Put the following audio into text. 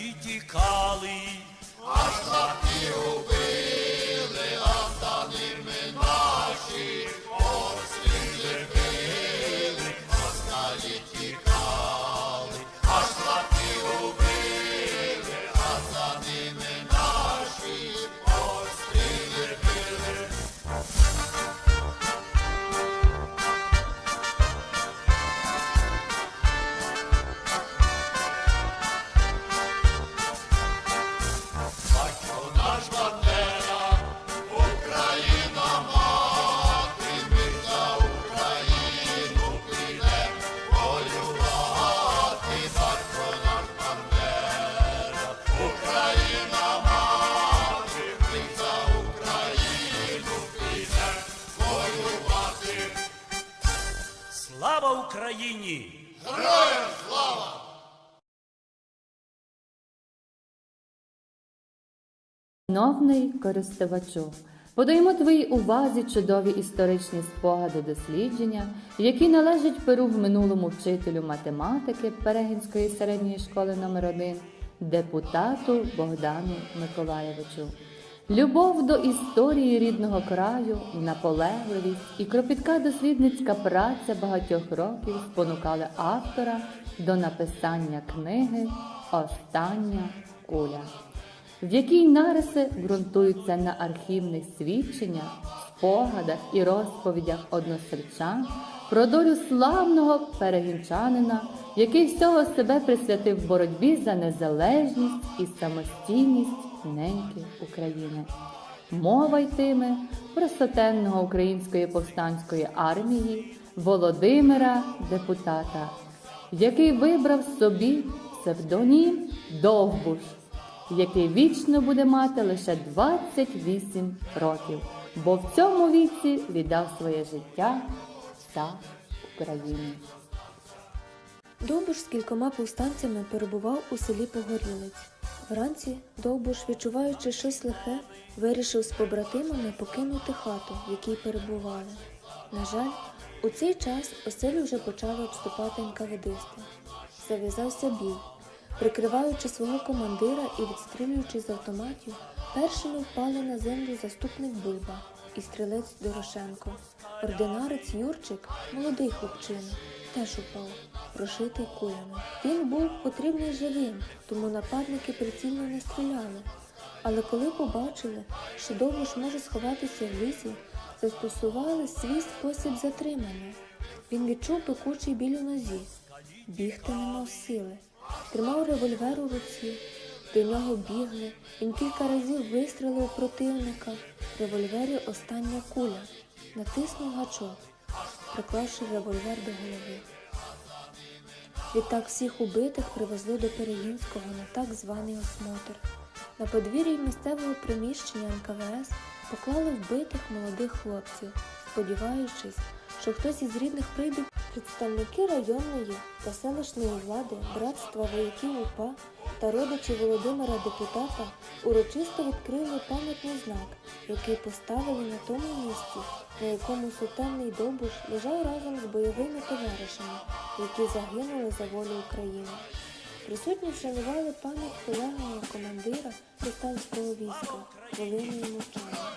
Идти как Слава Україні! Шановний користувачу, подаємо твоїй увазі чудові історичні спогади дослідження, які належать перу в минулому вчителю математики Перегінської середньої школи номер 1 депутату Богдану Миколаєвичу. Любов до історії рідного краю, наполегливість і кропітка дослідницька праця багатьох років спонукали автора до написання книги Остання куля в якій нариси ґрунтуються на архівних свідченнях, спогадах і розповідях односельчан про долю славного перегінчанина, який всього себе присвятив боротьбі за незалежність і самостійність неньки України. Мова йтиме про сотенного української повстанської армії Володимира депутата, який вибрав собі псевдонім Довбуш який вічно буде мати лише 28 років, бо в цьому віці віддав своє життя за Україну. Довбуш з кількома повстанцями перебував у селі Погорілець. Вранці Довбуш, відчуваючи щось лихе, вирішив з побратимами покинути хату, в якій перебували. На жаль, у цей час оселю вже почали обступати НКВДисти. Зав'язався бій. Прикриваючи свого командира і відстрілюючи з автоматів, першими впали на землю заступник Бульба і стрілець Дорошенко. Ординарець Юрчик, молодий хлопчина, теж упав, прошитий кулями. Він був потрібний живим, тому нападники прицільно не стріляли. Але коли побачили, що Довбуш може сховатися в лісі, застосували свій спосіб затримання. Він відчув пекучий біль у нозі, бігти не мав сили. Тримав револьвер у руці, до нього бігли, він кілька разів вистрелив противника. В револьвері остання куля, натиснув гачок, приклавши револьвер до голови. Відтак всіх убитих привезли до Перегінського на так званий осмотр. На подвір'ї місцевого приміщення НКВС поклали вбитих молодих хлопців, сподіваючись, що хтось із рідних прийде. Представники районної та селищної влади, братства вояків УПА та родичі Володимира депутата урочисто відкрили пам'ятний знак, який поставили на тому місці, на якому сутенний Довбуш лежав разом з бойовими товаришами, які загинули за волю України. Присутні вшанували пам'ять полеглого командира повстанського війська Волиною Мовчана.